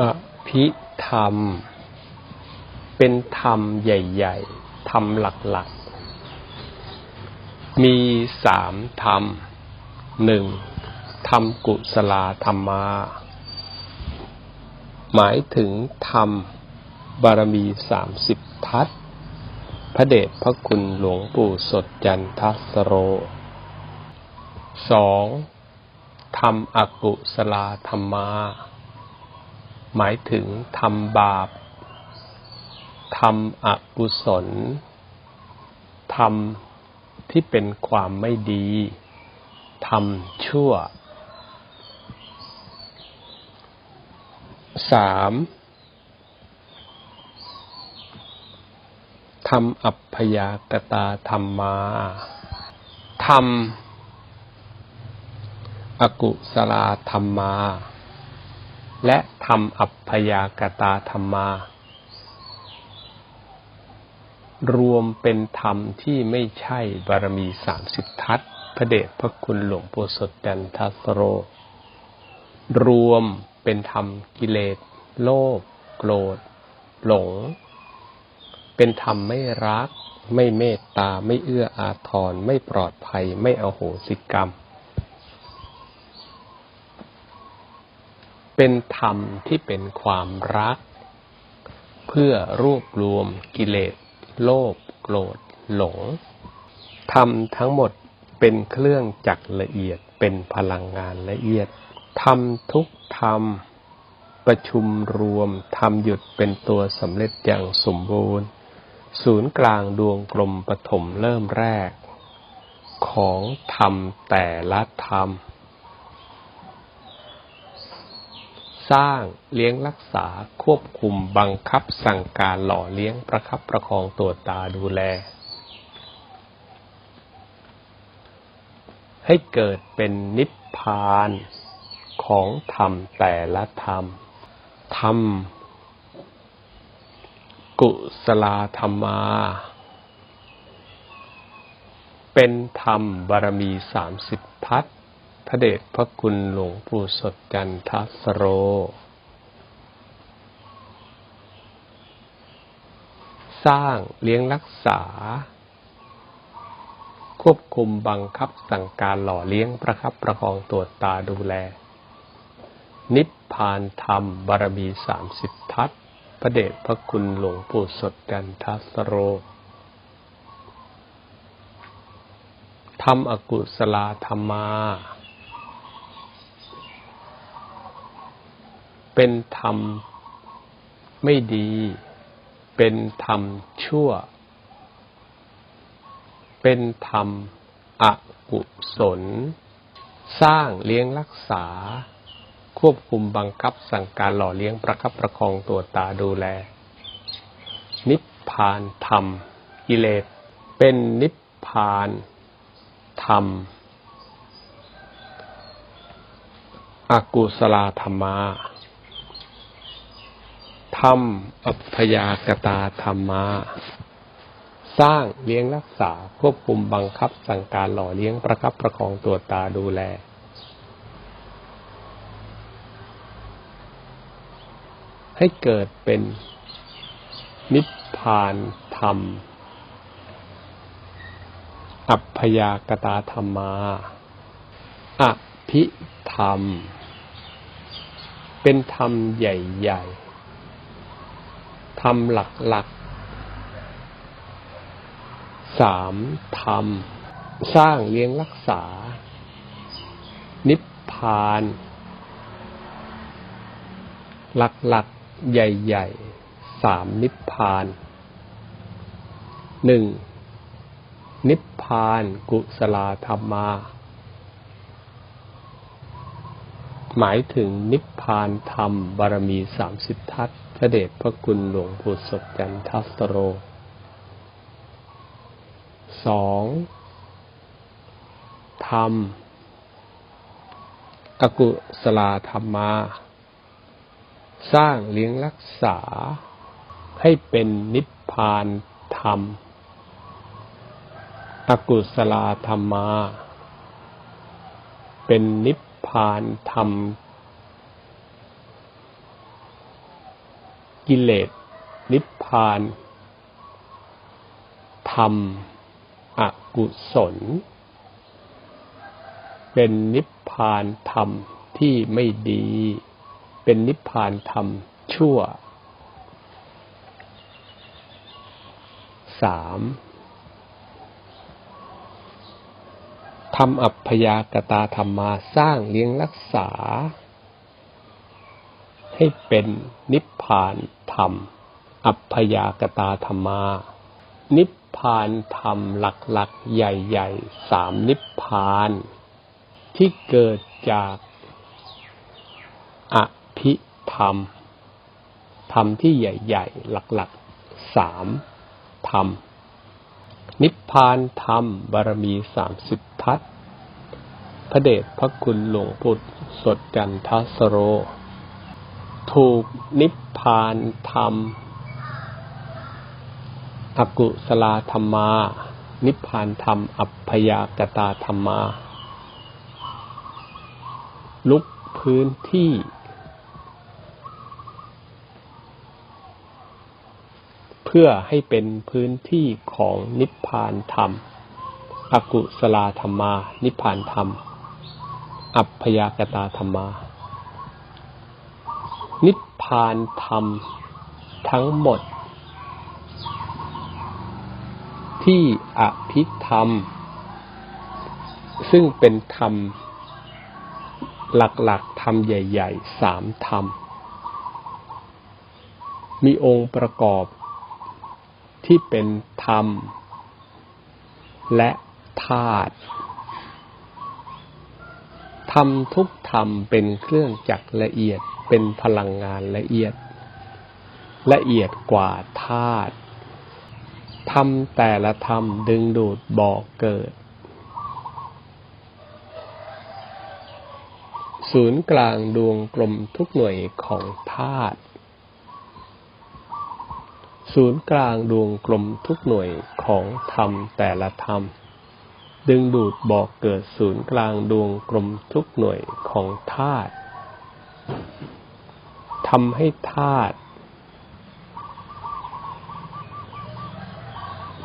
อภิธรรม เป็นธรรมใหญ่ ๆ ธรรมหลักๆ มีสามธรรมหนึ่งธรรมกุศลธรรมา หมายถึงธรรมบารมีสามสิบทัศพระเดชพระคุณหลวงปู่สดจันทสโรสองทำอกุศลธรรมา หมายถึงทำบาปทำอกุศลทำที่เป็นความไม่ดีทำชั่วสามทำอัพยากตาธรรมาทำอกุศลาธรรมา และทำอัพพยากตาธรรมา รวมเป็นธรรมที่ไม่ใช่บารมีสามสิบทัศพระเดชพระคุณหลวงปู่สดจันทัสโร รวมเป็นธรรมกิเลส โลภโกรธ หลง เป็นธรรมไม่รัก ไม่เมตตา ไม่เอื้ออาทร ไม่ปลอดภัย ไม่อโหสิกรรม เป็นธรรมที่เป็นความรัก เพื่อรวบรวมกิเลส โลภโกรธ หลง ธรรมทั้งหมดเป็นเครื่องจักรละเอียดเป็นพลังงานละเอียดทำทุกธรรม ประชุมรวมทำหยุดเป็นตัวสำเร็จอย่างสมบูรณ์ ศูนย์กลางดวงกลมปฐมเริ่มแรก ของธรรมแต่ละธรรม สร้างเลี้ยงรักษาควบคุมบังคับสั่งการหล่อเลี้ยงประคับประคองตัวตาดูแล ให้เกิดเป็นนิพพานของธรรมแต่ละธรรม ธรรม กุศลธรรมา เป็นธรรมบารมีสามสิบทัศ ระเดชพระคุณหลวงปู่สดจันทสโร สร้างเลี้ยงรักษา ควบคุมบังคับสั่งการหล่อเลี้ยงประคับประคองตัวตาดูแล นิพพานธรรมบารมีสามสิบทัศพระเดชพระคุณหลวงปู่สดจันทสโรทำอกุศลธรรมา เป็นธรรมไม่ดี เป็นธรรมชั่ว เป็นธรรมอกุศล สร้างเลี้ยงรักษา ควบคุมบังคับสั่งการหล่อเลี้ยงประคับประคองตัวตาดูแล นิพพานธรรมกิเลสเป็นนิพพานธรรมอกุศลธรรมา ธรรมอัพยากตาธรรมา สร้างเลี้ยงรักษาควบคุมบังคับสั่งการหล่อเลี้ยงประคับประคองตัวตาดูแล ให้เกิดเป็นนิพพานธรรม อัพยากตาธรรมาอภิธรรม เป็นธรรมใหญ่ ๆ ธรรมหลักๆสามธรรม สร้างเลี้ยงรักษา นิพพาน หลักๆใหญ่ๆสามนิพพานหนึ่งนิพพานกุศลธรรมา หมายถึงนิพพานธรรมบารมีสามสิบทัศพ ระเดชพระคุณหลวงปู่สดจันทัสโรสองธรรม อกุศลาธรรมา สร้างเลี้ยงรักษา ให้เป็นนิพพานธรรม อกุศลาธรรมา เป็นนิพพานธรรม กิเลสนิพพานธรรมอกุศล เป็นนิพพานธรรมที่ไม่ดี เป็นนิพพานธรรมชั่วสามทำอัพยากตาธรรมาสร้างเลี้ยงรักษา ให้เป็นนิพพานธรรม อัพยากตาธรรมา นิพพานธรรมหลักๆ ใหญ่ๆสามนิพพาน ที่เกิดจากอภิธรรม ธรรมที่ใหญ่ ๆ หลักๆสามธรรม นิพพานธรรมบารมีสามสิบทัศพระเดชพระคุณหลวงปู่สดจันทสโร ถูกนิพพานธรรม อกุสลาธรรมา นิพพานธรรม อัพยากตาธรรมา ลุกพื้นที่ เพื่อให้เป็นพื้นที่ของนิพพานธรรม อกุสลาธรรมา นิพพานธรรม อัพยากตาธรรมาานธรรมทั้งหมด ที่อภิธรรม ซึ่งเป็นธรรม หลักๆธรรมใหญ่ๆสามธรรม มีองค์ประกอบที่เป็นธรรม และธาตุธรรมทุกธรรมเป็นเครื่องจักรละเอียด เป็นพลังงานละเอียด ละเอียดกว่าธาตุธรรมแต่ละธรรมดึงดูดบอกเกิด ศูนย์กลางดวงกลมทุกหน่วยของธาตุศูนย์กลางดวงกลมทุกหน่วยของธรรมแต่ละธรรม ดึงดูดบอกเกิดศูนย์กลางดวงกลมทุกหน่วยของธาตุ ทำให้ธาตุ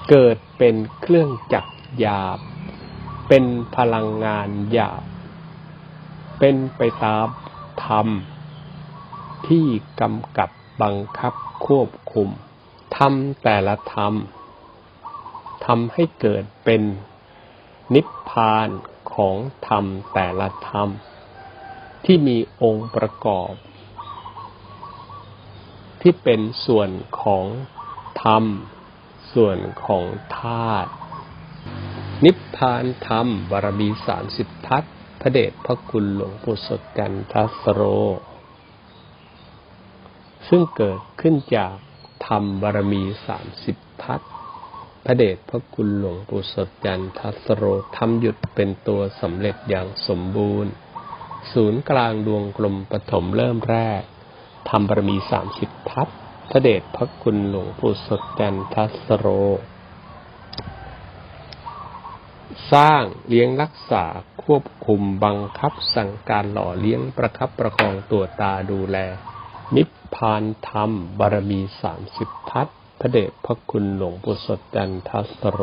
เกิดเป็นเครื่องจักรหยาบ เป็นพลังงานหยาบ เป็นไปตามธรรม ที่กำกับบังคับควบคุมธรรมแต่ละธรรมทำให้เกิดเป็นนิพพานของธรรมแต่ละธรรม ที่มีองค์ประกอบ ที่เป็นส่วนของธรรม ส่วนของธาตุนิพพานธรรมบารมีสามสิบทัศพระเดชพระคุณหลวงปู่สดกันทัสโร ซึ่งเกิดขึ้นจากธรรมบารมีสามสิบทัศพระเดชพระคุณหลวงปู่สดจันทัสโรทำหยุดเป็นตัวสำเร็จอย่างสมบูรณ์ ศูนย์กลางดวงกลมปฐมเริ่มแรก ทำบารมีสามสิบทัศพระเดชพระคุณหลวงปู่สดจันทัสโร สร้างเลี้ยงรักษาควบคุมบังคับสั่งการหล่อเลี้ยงประคับประคองตัวตาดูแล นิพพานธรรมบารมีสามสิบทัศพระเดชพระคุณหลวงปู่สดจันทัสโร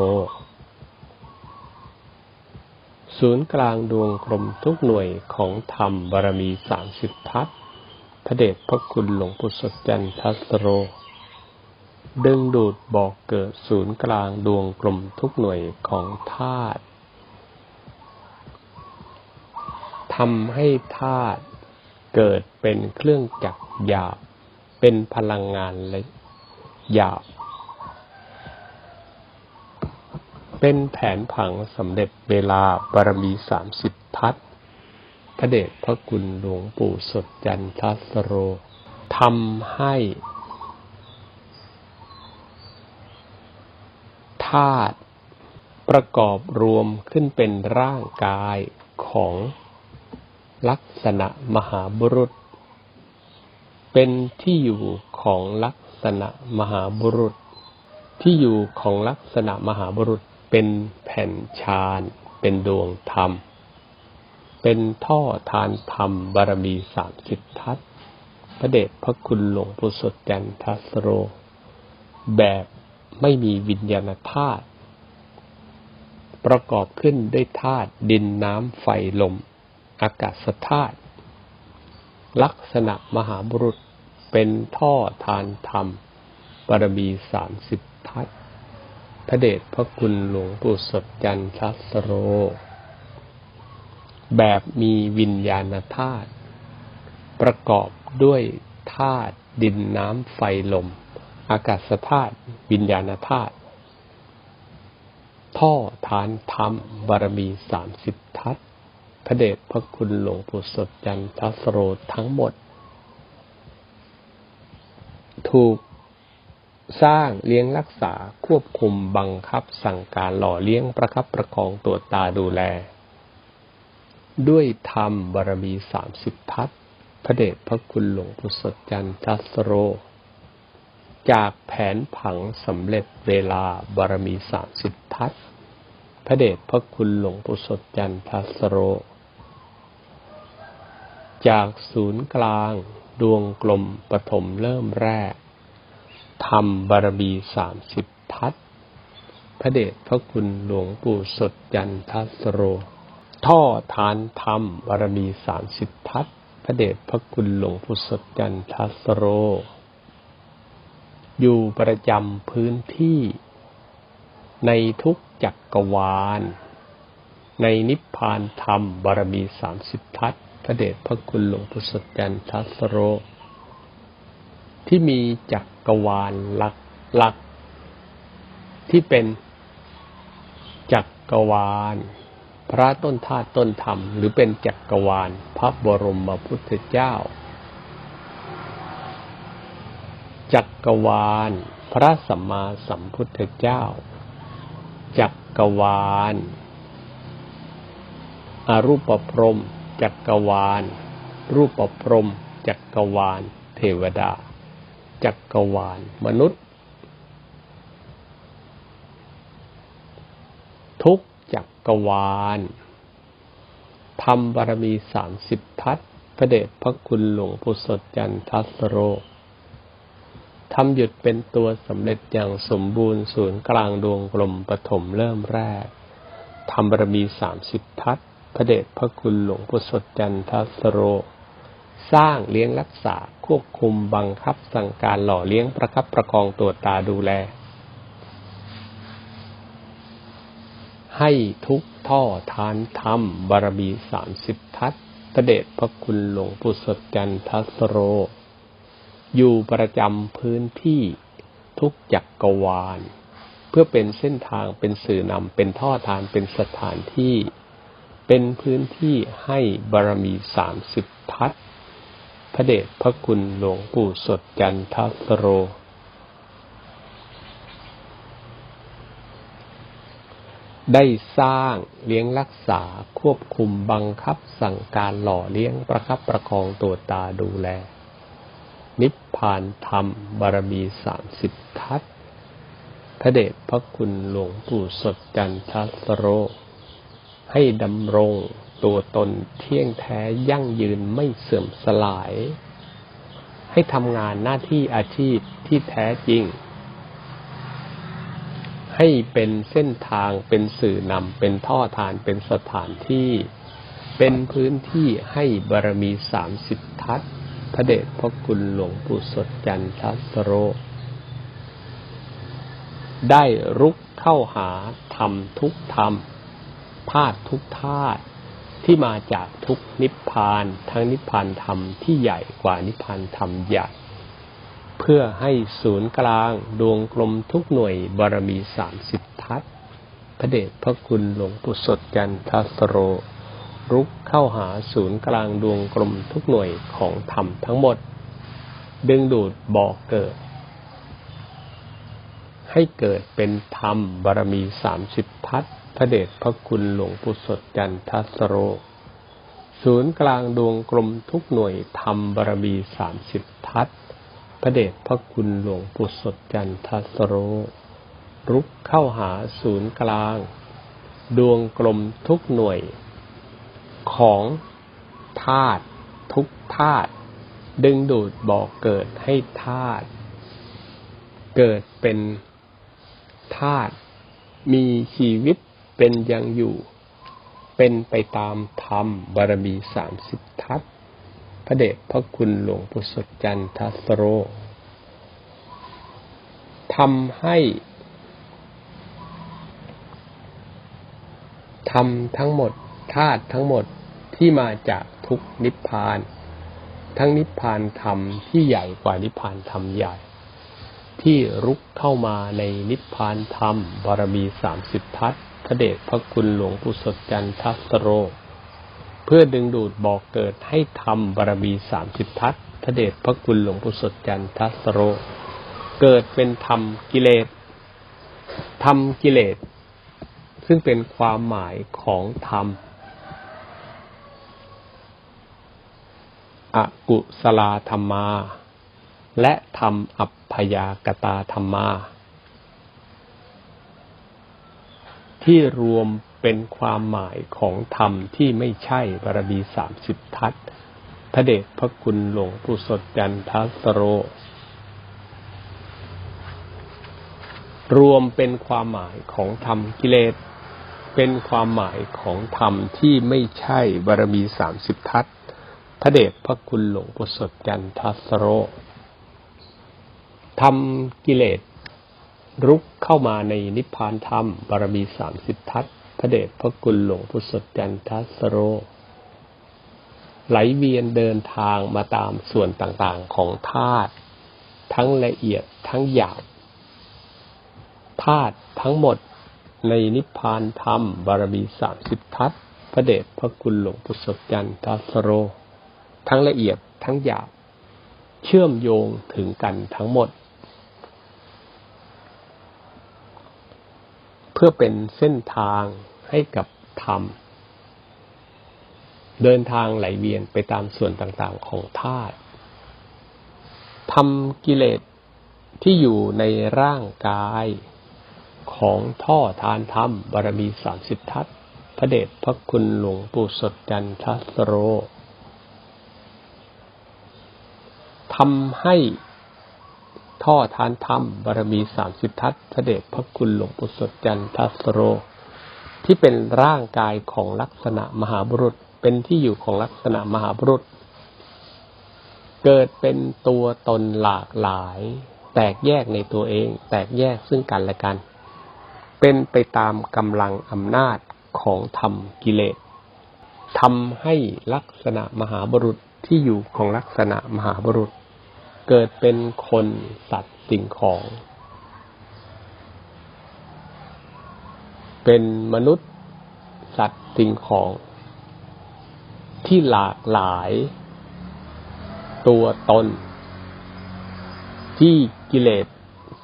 ศูนย์กลางดวงกลมทุกหน่วยของธรรมบารมีสามสิบทัศน พระเดชพระคุณหลวงปู่สดจันทัสโร ดึงดูดบอกเกิดศูนย์กลางดวงกลมทุกหน่วยของธาตุทำให้ธาตุเกิดเป็นเครื่องจักรหยาบ เป็นพลังงานละหยาบ เป็นแผนผังสำเร็จเวลาบารมีสามสิบทัศน์ ระเดชพระคุณหลวงปู่สดจันทัสโรทำให้ธาตุประกอบรวมขึ้นเป็นร่างกายของลักษณะมหาบุรุษ เป็นที่อยู่ของลักษณะมหาบุรุษ ที่อยู่ของลักษณะมหาบุรุษเป็นแผ่นชานเป็นดวงธรรม เป็นท่อทานธรรมบารมีสามสิบทัศพระเดชพระคุณหลวงปู่สดจันทัสโร แบบไม่มีวิญญาณธาตุประกอบขึ้นด้วยธาตุดินน้ำไฟลม อากาศธาตุลักษณะมหาบุรุษเป็นท่อทานธรรมบารมีสามสิบทัศพระเดชพระคุณหลวงปู่สดจันทัสโร แบบมีวิญญาณธาตุประกอบด้วยธาตุดินน้ำไฟลม อากาศธาตุวิญญาณธาตุท่อทานธรรมบารมีสามสิบทัศพระเดชพระคุณหลวงปู่สดจันทสโรทั้งหมด ถูกสร้างเลี้ยงรักษาควบคุมบังคับสั่งการหล่อเลี้ยงประคับประคองตัวตาดูแล ด้วยธรรมบารมีสามสิบทัศพระเดชพระคุณหลวงปู่สดจันทสโร จากแผนผังสำเร็จเวลาบารมีสามสิบทัศพระเดชพระคุณหลวงปู่สดจันทสโร จากศูนย์กลางดวงกลมปฐมเริ่มแรกธรรมบารมีสามสิบทัศพระเดชพระคุณหลวงปู่สดจันทสโร ท่อทานธรรมบารมีสามสิบทัศพระเดชพระคุณหลวงปู่สดจันทัสโร อยู่ประจำพื้นที่ ในทุกจักรวาล ในนิพพานธรรมบารมีสามสิบทัศพระเดชพระคุณหลวงปู่สดจันทัสโร ที่มีจักรวาลหลักหลัก ที่เป็นจักรวาล พระต้นธาตุต้นธรรม หรือเป็นจักรวาล พระบรมพุทธเจ้า จักรวาล พระสัมมาสัมพุทธเจ้า จักรวาลอรูปพรม จักรวาล รูปพรม จักรวาล เทวดา จักรวาล มนุษย์ ทุก จักรวาลธรรมบารมีสามสิบทัศพระเดชพระคุณหลวงปู่สดจันทัสโรทำหยุดเป็นตัวสำเร็จอย่างสมบูรณ์ศูนย์กลางดวงกลมปฐมเริ่มแรกธรรมบารมีสามสิบทัศพระเดชพระคุณหลวงปู่สดจันทัสโร สร้างเลี้ยงรักษาควบคุมบังคับสั่งการหล่อเลี้ยงประคับประคองตัวตาดูแล ให้ทุกท่อทานธรรมบารมีสามสิบทัศพระเดชพระคุณหลวงปู่สดจันทสโร อยู่ประจำพื้นที่ทุกจักกรวาล เพื่อเป็นเส้นทางเป็นสื่อนำเป็นท่อทานเป็นสถานที่ เป็นพื้นที่ให้บารมีสามสิบทัศพระเดชพระคุณหลวงปู่สดจันทสโร ได้สร้างเลี้ยงรักษาควบคุมบังคับสั่งการหล่อเลี้ยงประคับประคองตัวตาดูแล นิพพานธรรมบารมีสามสิบทัศพระเดชพระคุณหลวงปู่สดจันทสโร ให้ดำรงตัวตนเที่ยงแท้ยั่งยืนไม่เสื่อมสลาย ให้ทำงานหน้าที่อาชีพที่แท้จริง ให้เป็นเส้นทางเป็นสื่อนำเป็นท่อทานเป็นสถานที่ เป็นพื้นที่ให้บารมีสามสิบทัศพระเดชพระคุณหลวงปู่สดจันทสโร ได้รุกเข้าหาธรรมทุกธรรมธาตุทุกธาตุที่มาจากทุกนิพพาน ทั้งนิพพานธรรมที่ใหญ่กว่านิพพานธรรมใหญ่ เพื่อให้ศูนย์กลางดวงกลมทุกหน่วยบารมีสามสิบทัศพระเดชพระคุณหลวงปู่สดจันทสโร รุกเข้าหาศูนย์กลางดวงกลมทุกหน่วยของธรรมทั้งหมด ดึงดูดบอกเกิด ให้เกิดเป็นธรรมบารมีสามสิบทัศพระเดชพระคุณหลวงปู่สดจันทสโร ศูนย์กลางดวงกลมทุกหน่วยธรรมบารมีสามสิบทัศ พระเดชพระคุณหลวงปู่สดจันทสโร รุกเข้าหาศูนย์กลาง ดวงกลมทุกหน่วย ของธาตุทุกธาตุดึงดูดบอกเกิดให้ธาตุเกิดเป็นธาตุมีชีวิตเป็นยังอยู่ เป็นไปตามธรรมบารมีสามสิบทัศ ระเดชพระคุณหลวงปู่สดจันทัสโรทำให้ทำทั้งหมดธาตุทั้งหมดที่มาจากทุกนิพพาน ทั้งนิพพานธรรมที่ใหญ่กว่านิพพานธรรมใหญ่ ที่รุกเข้ามาในนิพพานธรรมบารมีสามสิบทัศพระเดชพระคุณหลวงปู่สดจันทัสโร เพื่อดึงดูดบอกเกิดให้ทำบารมีสามสิบทัศพระเดชพระคุณหลวงปู่สดจันทัสโร เกิดเป็นธรรมกิเลสธรรมกิเลส ซึ่งเป็นความหมายของธรรมอกุศลาธรรมา และธรรมอัพยากตาธรรมา ที่รวม เป็นความหมายของธรรมที่ไม่ใช่บารมีสามสิบทัศพระเดชพระคุณหลวงปู่สดจันทัสโร รวมเป็นความหมายของธรรมกิเลส เป็นความหมายของธรรมที่ไม่ใช่บารมีสามสิบทัศพระเดชพระคุณหลวงปู่สดจันทัสโรทำกิเลสรุกเข้ามาในนิพพานธรรมบารมีสามสิบทัศน์ ระเดชพระคุณหลวงปู่สดจันทัสโร ไหลเวียนเดินทางมาตามส่วนต่างๆของธาตุทั้งละเอียดทั้งหยาบธาตุทั้งหมดในนิพพานธรรมบารมีสามสิบทัศพระเดชพระคุณหลวงปู่สดจันทัสโร ทั้งละเอียดทั้งหยาบ เชื่อมโยงถึงกันทั้งหมด เพื่อเป็นเส้นทาง ให้กับธรรม เดินทางไหลเวียนไปตามส่วนต่างๆของธาตุทำกิเลสที่อยู่ในร่างกายของท่อทานธรรมบารมีสามสิบทัศพระเดชพระคุณหลวงปู่สดจันทัสโรทำให้ท่อทานธรรมบารมีสามสิบทัศพระเดชพระคุณหลวงปู่สดจันทัสโร ที่เป็นร่างกายของลักษณะมหาบุรุษ เป็นที่อยู่ของลักษณะมหาบุรุษ เกิดเป็นตัวตนหลากหลาย แตกแยกในตัวเอง แตกแยกซึ่งกันและกัน เป็นไปตามกำลังอำนาจของธรรมกิเลสทำให้ลักษณะมหาบุรุษที่อยู่ของลักษณะมหาบุรุษ เกิดเป็นคนสัตว์สิ่งของ เป็นมนุษย์สัตว์สิ่งของ ที่หลากหลาย ตัวตน ที่กิเลส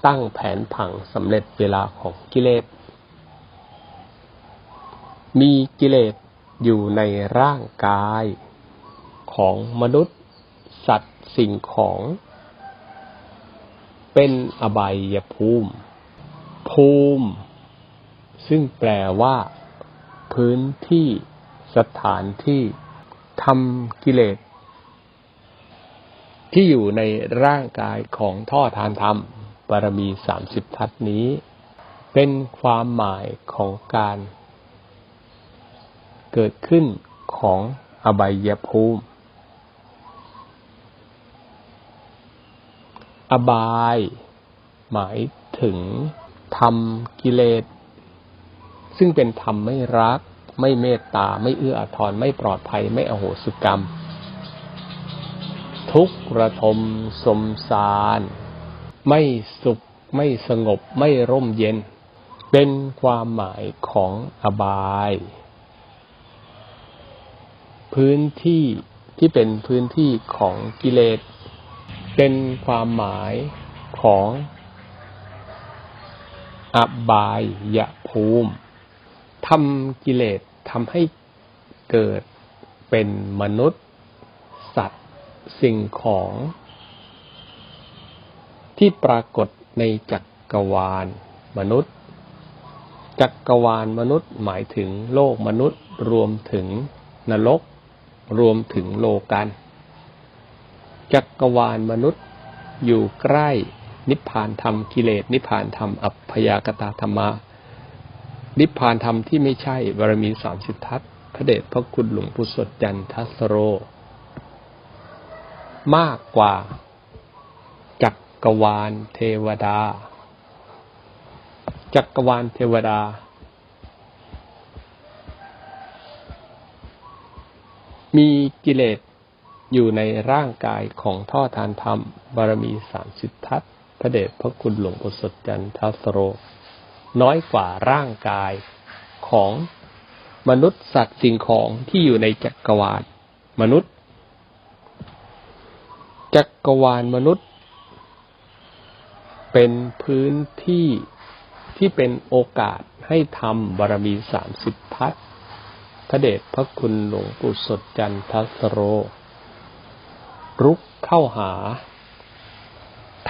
ตั้งแผนผังสำเร็จเวลาของกิเลส มีกิเลสอยู่ในร่างกายของมนุษย์สัตว์สิ่งของ เป็นอบายภูมิ ภูมิ ซึ่งแปลว่า พื้นที่สถานที่ทำกิเลส ที่อยู่ในร่างกายของท่อทานธรรมบารมีสามสิบทัศนี้ เป็นความหมายของการ เกิดขึ้นของอบายภูมิ อบาย หมายถึงทำกิเลส ซึ่งเป็นธรรมไม่รัก ไม่เมตตา ไม่เอื้ออาทรไม่ปลอดภัย ไม่อโหสิกรรม ทุกข์ระทมสมสาร ไม่สุข ไม่สงบ ไม่ร่มเย็น เป็นความหมายของอบาย พื้นที่ที่เป็นพื้นที่ของกิเลส เป็นความหมายของอบายยภูมิ ทำกิเลสทำให้เกิดเป็นมนุษย์ สัตว์ สิ่งของ ที่ปรากฏในจักรวาลมนุษย์ จักรวาลมนุษย์หมายถึงโลกมนุษย์รวมถึงนรก รวมถึงโลกันจักรวาลมนุษย์อยู่ใกล้นิพพานธรรมกิเลสนิพพานธรรมอัพพยากตาธรรมะ นิพพานธรรมที่ไม่ใช่บารมีสามสิบทัศพระเดชพระคุณหลวงปู่สดจันทัสโร มากกว่าจักรวาลเทวดา จักรวาลเทวดา มีกิเลสอยู่ในร่างกายของท่อทานธรรมบารมีสามสิบทัศพระเดชพระคุณหลวงปู่สดจันทัสโร น้อยกว่าร่างกายของมนุษย์สัตว์สิ่งของที่อยู่ในจักรวาลมนุษย์ จักรวาลมนุษย์ เป็นพื้นที่ที่เป็นโอกาสให้ทำบารมีสามสิบทัศพระเดชพระคุณหลวงปู่สดจันทัสโร รุกเข้าหา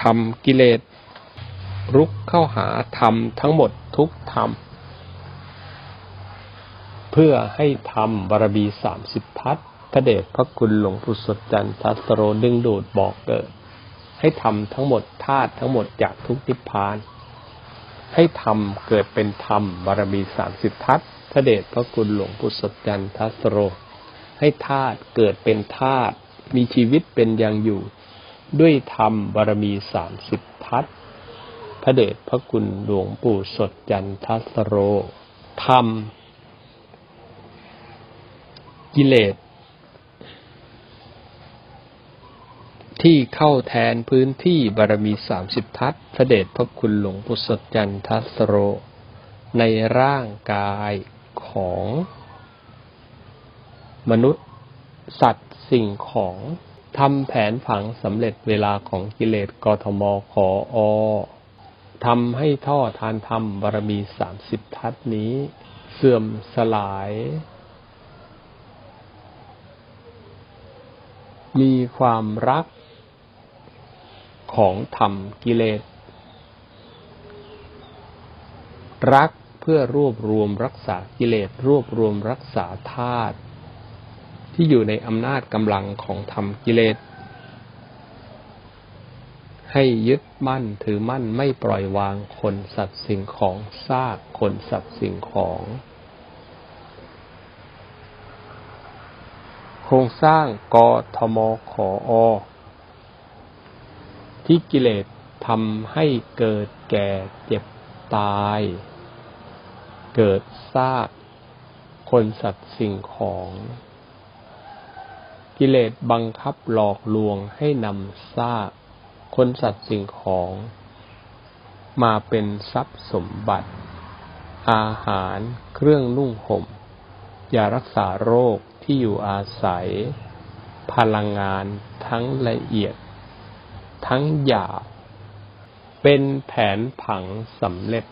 ทำกิเลส รุกเข้าหาธรรมทั้งหมดทุกธรรม เพื่อให้ทำบารมีสามสิบทัศพระเดชพระคุณหลวงปู่สดจันทัสโรดึงดูดบอกเกิด ให้ทำทั้งหมดธาตุทั้งหมดจากทุกนิพพาน ให้ทำเกิดเป็นธรรมบารมีสามสิบทัศพระเดชพระคุณหลวงปู่สดจันทัสโร ให้ธาตุเกิดเป็นธาตุมีชีวิตเป็นอย่างอยู่ ด้วยธรรมบารมีสามสิบทัศ ระเดชพระคุณหลวงปู่สดจันทัสโรธรรมกิเลสที่เข้าแทนพื้นที่บารมีสามสิบทัศพระเดชพระคุณหลวงปู่สดจันทัสโร ในร่างกายของมนุษย์สัตว์สิ่งของทำแผนผังสำเร็จเวลาของกิเลสกทมขออ ทำให้ท่อทานธรรมบารมีสามสิบทัศนี้ เสื่อมสลาย มีความรักของธรรมกิเลส รักเพื่อรวบรวมรักษากิเลส รวบรวมรักษาธาตุที่อยู่ในอำนาจกำลังของธรรมกิเลส ให้ยึดมั่นถือมั่นไม่ปล่อยวางคนสัตว์สิ่งของซากคนสัตว์สิ่งของ โครงสร้างกทมขออ ที่กิเลสทำให้เกิดแก่เจ็บตาย เกิดซากคนสัตว์สิ่งของ กิเลสบังคับหลอกลวงให้นำซาก คนสัตว์สิ่งของ มาเป็นทรัพย์สมบัติ อาหารเครื่องนุ่งห่มยารักษาโรคที่อยู่อาศัย พลังงานทั้งละเอียด ทั้งหยาบเป็นแผนผังสำเร็จ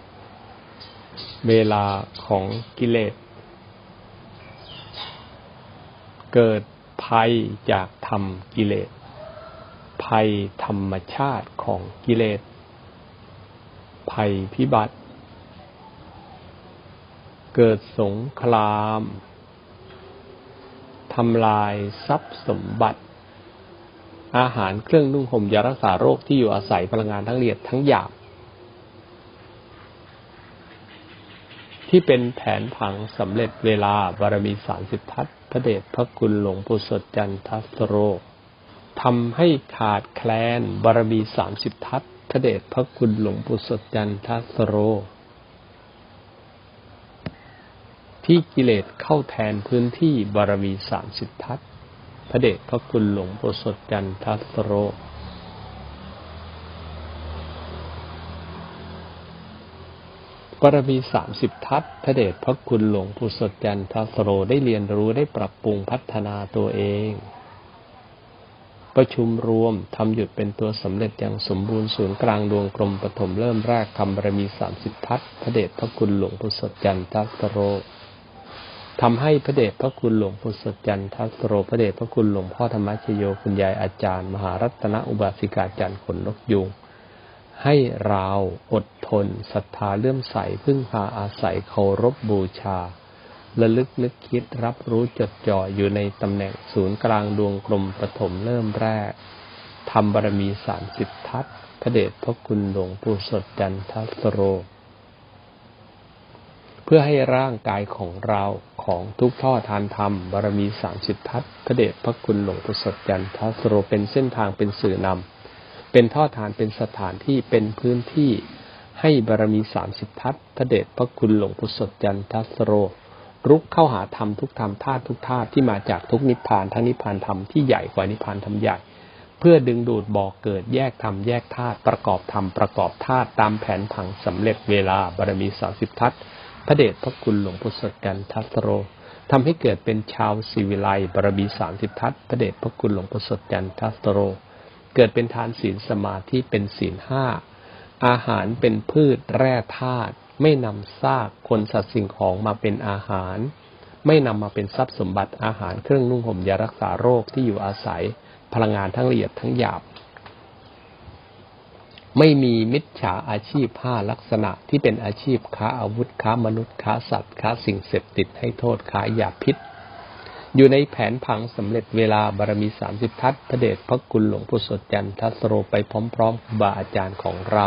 เวลาของกิเลส เกิดภัยจากธรรมกิเลส ภัยธรรมชาติของกิเลส ภัยพิบัติ เกิดสงครามทำลายทรัพย์สมบัติ อาหารเครื่องนุ่งห่มยารักษาโรคที่อยู่อาศัยพลังงานทั้งละเอียดทั้งหยาบที่เป็นแผนผังสำเร็จเวลาบารมีสารสิบทัศพระเดชพระคุณหลวงปู่สดจันทัสโร ทำให้ขาดแคลนบารมีสามสิบทัศพระเดชพระคุณหลวงปู่สดจันทัสโร ที่กิเลสเข้าแทนพื้นที่บารมีสามสิบทัศพระเดชพระคุณหลวงปู่สดจันทัสโร บารมีสามสิบทัศพระเดชพระคุณหลวงปู่สดจันทัสโรได้เรียนรู้ได้ปรับปรุงพัฒนาตัวเอง ประชุมรวมทำหยุดเป็นตัวสำเร็จอย่างสมบูรณ์ศูนย์กลางดวงกลมปฐมเริ่มแรกทำบารมีสามสิบทัศพระเดชพระคุณหลวงปู่สดจันทัสโรทำให้พระเดชพระคุณหลวงปู่สดจันทัสโรพระเดชพระคุณหลวงพ่อธรรมชโยคุณยายอาจารย์ มหารัตนอุบาสิกาจันทร์ขนนกยุงให้เราอดทนศรัทธาเลื่อมใสพึ่งพาอาศัยเคารพบูชา ระลึกนึกคิดรับรู้จดจ่ออยู่ในตำแหน่งศูนย์กลางดวงกลมปฐมเริ่มแรกทำบารมีสามสิบทัศพระเดชพระคุณหลวงปู่สดจันทสโร เพื่อให้ร่างกายของเราของทุกท่อทานธรรมบารมีสามสิบทัศพระเดชพระคุณหลวงปู่สดจันทสโรเป็นเส้นทางเป็นสื่อนำเป็นท่อทานเป็นสถานที่เป็นพื้นที่ให้บารมีสามสิบทัศพระเดชพระคุณหลวงปู่สดจันทสโร รุกเข้าหาธรรมทุกธรรมธาตุทุกธาตุที่มาจากทุกนิพพานทั้งนิพพานธรรมที่ใหญ่กว่านิพพานธรรมใหญ่ เพื่อดึงดูดบ่อกเกิดแยกธรรมแยกธาตุประกอบธรรมประกอบธาตุตามแผนผังสำเร็จเวลาบารมีสาสิบทัศพระเดชพระคุณหลวงพุทธกันทัสโรทำให้เกิดเป็นชาวศิวิไลบารมีสามสิบทัศพระเดชพระคุณหลวงพุทธกันทัสโร เกิดเป็นทานศีลสมาธิเป็นศีลห้าอาหารเป็นพืชแร่ธาตุ ไม่นำซากคนสัตว์สิ่งของมาเป็นอาหาร ไม่นำมาเป็นทรัพย์สมบัติอาหารเครื่องนุ่งห่มยารักษาโรคที่อยู่อาศัย พลังงานทั้งละเอียดทั้งหยาบ ไม่มีมิจฉาอาชีพห้าลักษณะที่เป็นอาชีพค้าอาวุธค้ามนุษย์ค้าสัตว์ค้าสิ่งเสพติดให้โทษค้ายาพิษ อยู่ในแผนผังสำเร็จเวลาบารมีสามสิบทัศน์พระเดชพระคุณหลวงปู่สดจันทสโรไปพร้อมๆบาอาจารย์ของเรา